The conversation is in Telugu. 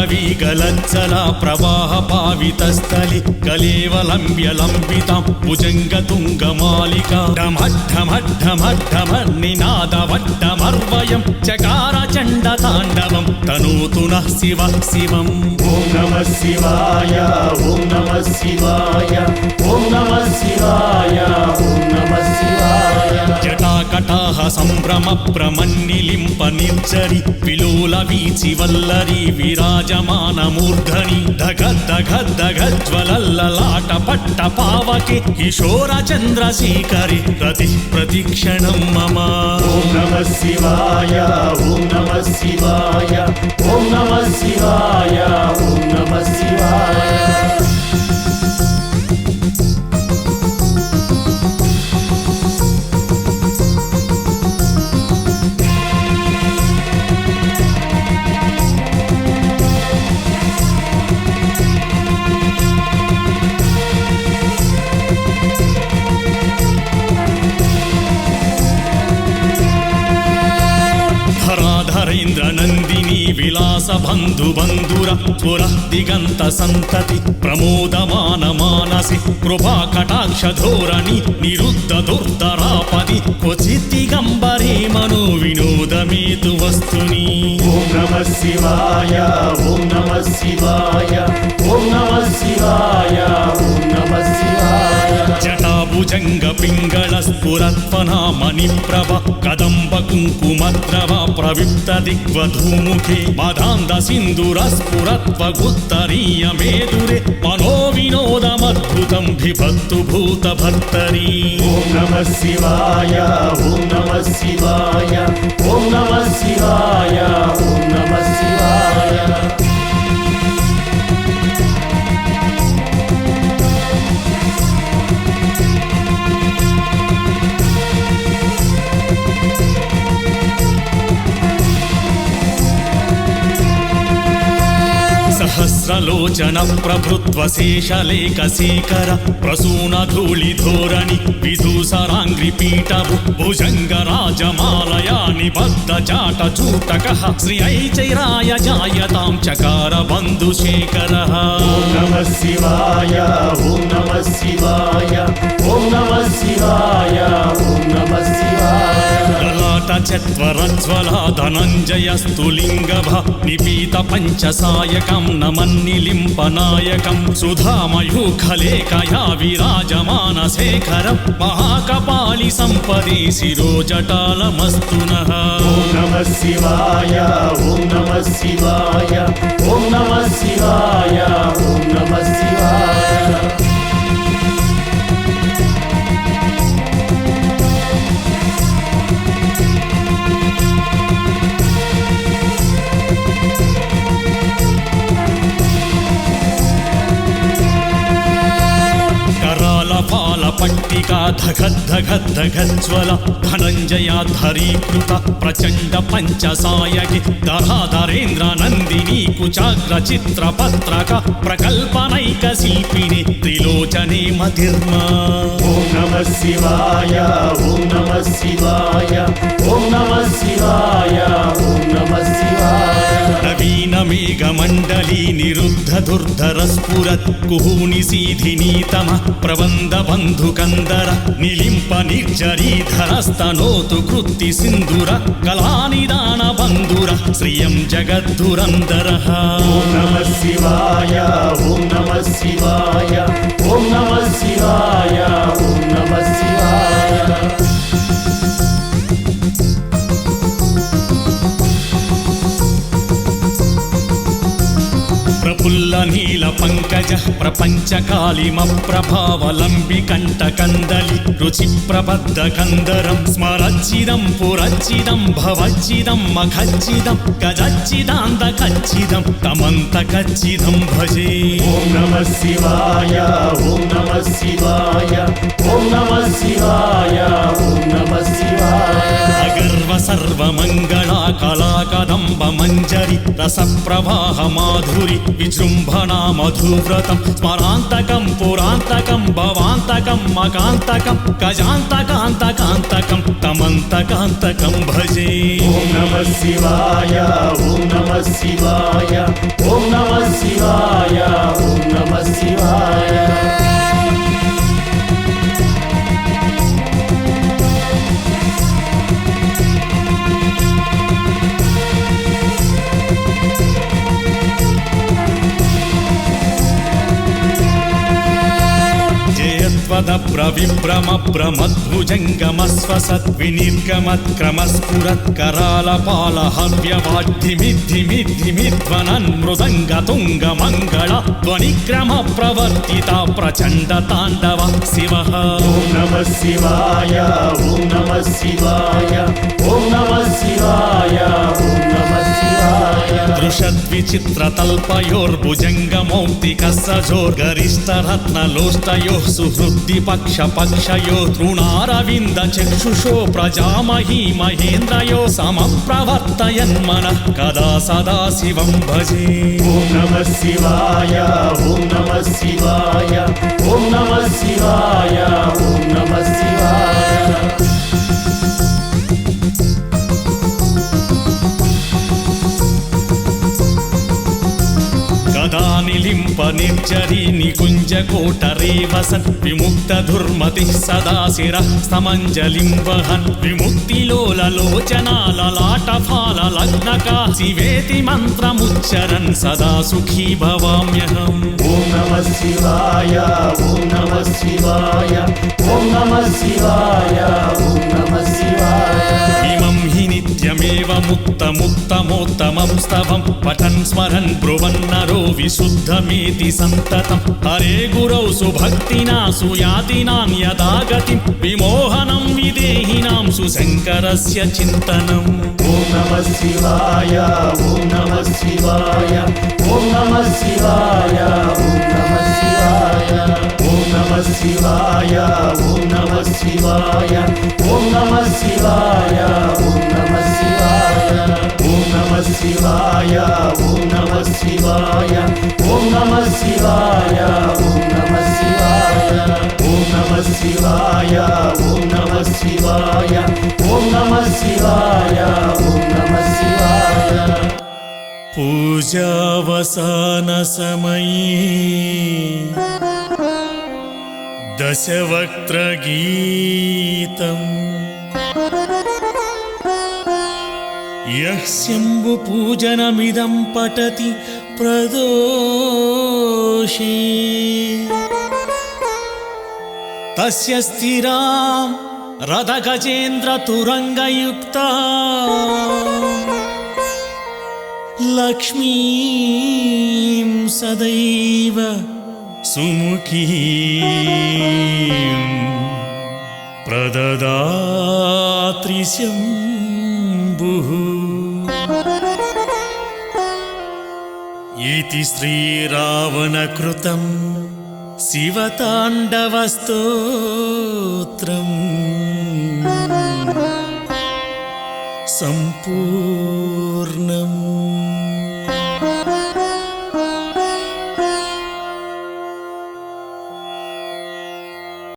జటాటవీగలజ్జల ప్రవాహ పావితస్థలి కలేవలంబ్యలంబితాం భుజంగతుంగమాలిక. ఢమఢమఢమఢమ నినాదవడ్డమర్వయం చకార చండ తాండవం తనూతు నః శివ శివం ఓం నమ శివాయ ఓం నమ శివాయ నటాహ సంభ్రమ ప్రమన్నిలింప నిర్జరి విలోల వీచి వల్లరి విరాజమాన మూర్ధని ధగ ధగ ధగ పట్ట పావకి కిశోర చంద్రశేఖరి ప్రతి ప్రతిక్షణం మమ. ఓం నమ శివాయ ఓం నమ శివాయ ఓం నమ శివాయ ఓం నమ శివాయ. బంధు బంధుర పుర దిగంత సంతతి ప్రమోదమాన మానసి కృపా కటాక్ష ధోరణి నిరుద్ధ దుర్ధరాపది క్వచిత్తిగంబరే మను వినోదమేతు వస్తుని. ఓం నమ శివాయ ఓం నమ శివాయ ఓం నమ శివాయ ఓం నమ శివాయ. భుజంగ పింగళ స్ఫురత్వనామని ప్రభ కదంబ కుంకుమద్రవ ప్రవిప్త దిగ్వధూముఖే మదాంద సింధుర స్ఫురత్వ గుత్తరీయ మేదురే మనో వినోదమద్భుతం బిభత్తు భూత భర్తరీ ఓం నమ శివాయ ఓం నమ శివాయ ఓం నమ శివాయ. సహస్రలోచన ప్రభృత్వ శేషలేఖ శేఖర ప్రసూన ధూళి ధోరణి విదూసరాంగ్రి పీఠ భుజంగ రాజమాలయా నిబద్ధ చాట చూటక శ్రీ ఐచైరాయ జాయతాం చకార బంధు శేఖర నమ శివాయ ఓం నమ శివాయ ఓం నమ శివాయ ఓం నమ శివాయ. చత్వరజ్వల ధనంజయ స్థులింగ నిపీత పంచసాయకం అన్నమన్నిలింపనాయకం సుధామయూఖలేఖయా విరాజమాన శేఖరం మహాకపాలి సంపది శిరోజటాలమస్తున. ఓం నమ శివాయ ఓం నమ శివాయ ఓం నమ శివాయ ఓం నమ శివాయ. పట్టిక ధగద్ధగద్ధగజ్వల ధనంజయాధరీకృత ప్రచండ పంచసాయకి ధరాధరేంద్ర నందిని కుచాగ్ర చిత్ర పత్రక ప్రకల్పనైక శిల్పిని త్రిలోచనే మతిర్మా. ఓం నమ శివాయ ఓం నమ శివాయ ఓం నమ శివాయ ఓం నమ శివాయ. నవీన మేఘమండలి నిరుద్ధ దుర్ధర స్ఫురత్ కుహూని సీధినీతమ ప్రబంధ బంధు కందర నిలింప నిర్జరీధరస్తనోతు కృత్తి సింధుర కళానిదాన బంధుర శ్రియం జగద్ధురందర ఓం నమ శివాయ ఓం నమ శివాయ. నీల పంకజ ప్రపంచ కాళిమ ప్రభావలంబి కంట కందలి రుచి ప్రబద్ధ కందరం స్మరచ్చిదం పురచ్చిదం భవచ్చిదం మఖచ్చిదం గజచ్చిదాంత ఖచ్చిదం తమంత ఖచ్చిదం భజే. ఓం నమ శివాయ ఓం నమ శివాయ ఓం నమ శివాయ ఓం నమ శివాయ. అగర్వ సర్వమంగళ కళా కదంబ మంజరి రస ప్రవాహ మాధురి విజృంభ शोभना मधुव्रत स्मरान्तकं पुरान्तकं भवांतक मकान्तकं गजान्तकान्तकान्तकं तमन्तकान्तकं भजे। ॐ नम शिवाय ॐ नमः शिवाय ॐ नमः शिवाय ॐ नमः शिवाय। పద ప్రవిభ్రమ ప్రమద్భుజంగమ ప్రమద్భుజంగమస్వసద్వినిర్గమత్క్రమస్ఫురత్కరాల పాల హవ్యవాఢ్యమిద్ధిమిద్ధిమిధ్వనన్ మృదంగ తుంగ మంగళ ధ్వనిక్రమ ప్రవర్తిత ప్రచండ తాండవ శివ ఓం నమ శివాయ ఓం నమ శివాయ ఓం నమ శివాయ ఓం నమ दृषद्विचित्रतल्पयोर्भुजङ्गमौक्तिकस्सजोर्गरिष्ठरत्नलोष्टयोः सुहृद्दिपक्षपक्षयो तृणारविन्दचक्षुषो प्रजामही महेन्द्रयो समप्रवर्तयन्मनः कदा सदा शिवं भजे ॐ नमः शिवाय ॐ नमः शिवाय ॐ नमः शिवाय ॐ నిర్జరీని కుంజకోట రేవ సద్విముక్తధుర్మతిः सदा शिरः स्तमञ्जलिं वहन् विमुक्तिलोललोचनाललाटफाललग्नका शिवेति मन्त्रमुच्चरन् सदा सुखी भवाम्यहम् ॐ नमः शिवाय ॐ नमः शिवाय ॐ नमः शिवाय ॐ नमः शिवाय ముత్తముత్తముత్తమం స్తవం పఠన్ స్మరన్ బ్రువన్నరో విశుద్ధమేతి సంతతం. హరే గురౌ సుభక్తినా సుయాతినాం యదా విమోహనం విదేహినాం సుశంకరస్య చింతనం. ఓం నమ శివాయ ఓం నమ శివాయ ఓం నమ శివాయ శివాయ. నమ శివాయ ఓం నమ శివాయ ఓం నమ శివాయ. शिवाय ॐ नमः शिवाय ॐ नमः शिवाय ॐ नमः शिवाय ॐ नमः शिवाय ॐ नमः शिवाय ॐ नमः शिवाय ॐ नमः शिवाय। पूजावसानसमये दशवक्त्रगीतम् यः शम्भुपूजनमिदं पठति प्रदोषे तस्य स्थिरां रथगजेन्द्रतुरङ्गयुक्ता लक्ष्मीं सदैव सुमुखीं प्रददात्रिशम्भुः इति श्रीरावणकृतं शिवताण्डवस्तोत्रम् सम्पू